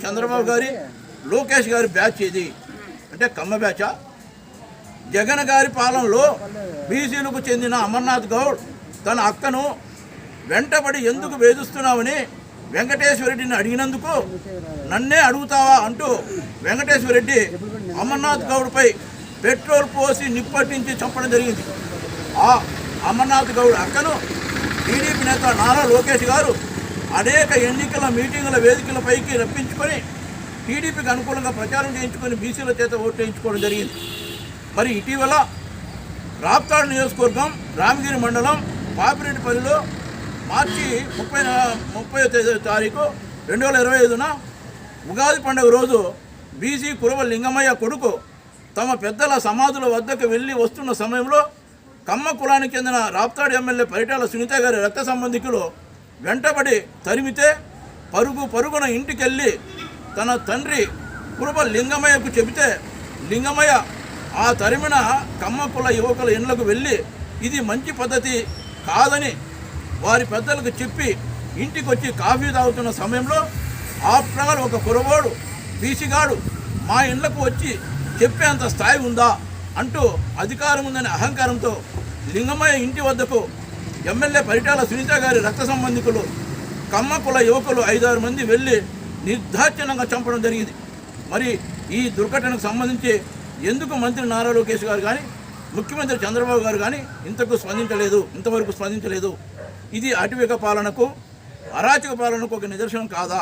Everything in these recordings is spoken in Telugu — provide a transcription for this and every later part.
చంద్రబాబు గారి లోకేష్ గారి బ్యాచ్ ఇది అంటే కమ్మ బ్యాచా? జగన్ గారి పాలనలో బీసీలకు చెందిన అమర్నాథ్ గౌడ్ తన అక్కను వెంటబడి ఎందుకు వేధిస్తున్నావని వెంకటేశ్వరరెడ్డిని అడిగినందుకు నన్నే అడుగుతావా అంటూ వెంకటేశ్వరరెడ్డి అమర్నాథ్ గౌడ్పై పెట్రోల్ పోసి నిప్పటించి చంపడం జరిగింది. ఆ అమర్నాథ్ గౌడ్ అక్కను టీడీపీ నేత నారా లోకేష్ గారు అనేక ఎన్నికల మీటింగుల వేదికలపైకి రప్పించుకొని టీడీపీకి అనుకూలంగా ప్రచారం చేయించుకొని బీసీల చేత ఓటు వేయించుకోవడం జరిగింది. మరి ఇటీవల రాప్తాడు నియోజకవర్గం రామగిరి మండలం పాపిరెడ్డిపల్లిలో మార్చి ముప్పై ముప్పై తారీఖు రెండు వేల ఇరవై ఐదున ఉగాది పండుగ రోజు బీసీ కురవ లింగమయ్య కొడుకు తమ పెద్దల సమాధుల వద్దకు వెళ్ళి వస్తున్న సమయంలో కమ్మ కులానికి చెందిన రాప్తాడు ఎమ్మెల్యే పరిటాల సునీత గారి రక్త సంబంధికులు వెంటబడి తరిమితే పరుగు పరుగున ఇంటికెళ్ళి తన తండ్రి కురవ లింగమయ్యకు చెబితే లింగమయ్య ఆ తరిమిన కమ్మకుల యువకుల ఇండ్లకు వెళ్ళి ఇది మంచి పద్ధతి కాదని వారి పెద్దలకు చెప్పి ఇంటికి వచ్చి కాఫీ తాగుతున్న సమయంలో ఆఫ్టర్ ఒక కురవాడు బీసిగాడు మా ఇండ్లకు వచ్చి చెప్పేంత స్థాయి ఉందా? అంటూ అధికారం ఉందనే అహంకారంతో లింగమయ్య ఇంటి వద్దకు ఎమ్మెల్యే పరిటాల సునీత గారి రక్త సంబంధికులు కమ్మ కుల యువకులు ఐదారు మంది వెళ్ళి నిర్దాక్షిణంగా చంపడం జరిగింది. మరి ఈ దుర్ఘటనకు సంబంధించి ఎందుకు మంత్రి నారా లోకేష్ గారు కానీ ముఖ్యమంత్రి చంద్రబాబు గారు కానీ ఇంతకు స్పందించలేదు ఇంతవరకు స్పందించలేదు? ఇది అటవిక పాలనకు అరాచక పాలనకు ఒక నిదర్శనం కాదా?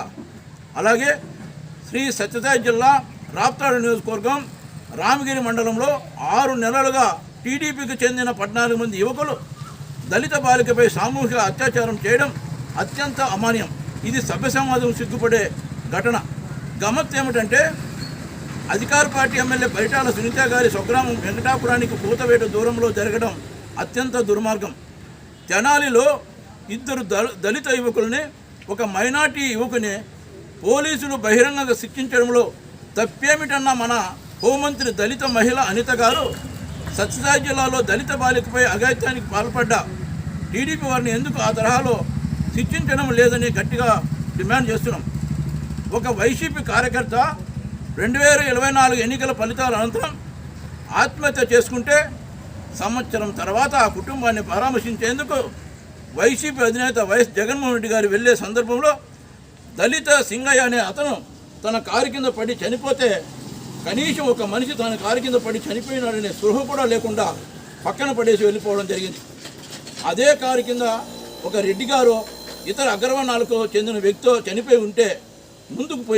అలాగే శ్రీ సత్యసాయి జిల్లా రాప్తాడు నియోజకవర్గం రామగిరి మండలంలో ఆరు నెలలుగా టీడీపీకి చెందిన పద్నాలుగు మంది యువకులు దళిత బాలికపై సామూహిక అత్యాచారం చేయడం అత్యంత అమాన్యం. ఇది సభ్య సమాజం సిగ్గుపడే ఘటన. గమత్ ఏమిటంటే అధికార పార్టీ ఎమ్మెల్యే పరిటాల సునీత గారి స్వగ్రామం వెంకటాపురానికి పూతవేట దూరంలో జరగడం అత్యంత దుర్మార్గం. తెనాలిలో ఇద్దరు దళిత యువకుల్ని ఒక మైనార్టీ యువకుని పోలీసులు బహిరంగంగా శిక్షించడంలో తప్పేమిటన్న మన హోంమంత్రి దళిత మహిళ అనిత గారు సత్యసాయి జిల్లాలో దళిత బాలికపై అఘాయిత్యానికి పాల్పడ్డ టీడీపీ వారిని ఎందుకు ఆ తరహాలో శిక్షించడం లేదని గట్టిగా డిమాండ్ చేస్తున్నాం. ఒక వైసీపీ కార్యకర్త రెండు వేల ఇరవై నాలుగు ఎన్నికల ఫలితాల అనంతరం ఆత్మహత్య చేసుకుంటే సంవత్సరం తర్వాత ఆ కుటుంబాన్ని పరామర్శించేందుకు వైసీపీ అధినేత వైఎస్ జగన్మోహన్ రెడ్డి గారు వెళ్ళే సందర్భంలో దళిత సింగయ్య అనే అతను తన కారు కింద పడి చనిపోతే కనీసం ఒక మనిషి తన కారు కింద పడి చనిపోయినాడనే సృహ కూడా లేకుండా పక్కన పడేసి వెళ్ళిపోవడం జరిగింది. అదే కారు కింద ఒక రెడ్డి గారు ఇతర అగ్రవర్ణాలకు చెందిన వ్యక్తితో చనిపోయి ఉంటే ముందుకు పోయి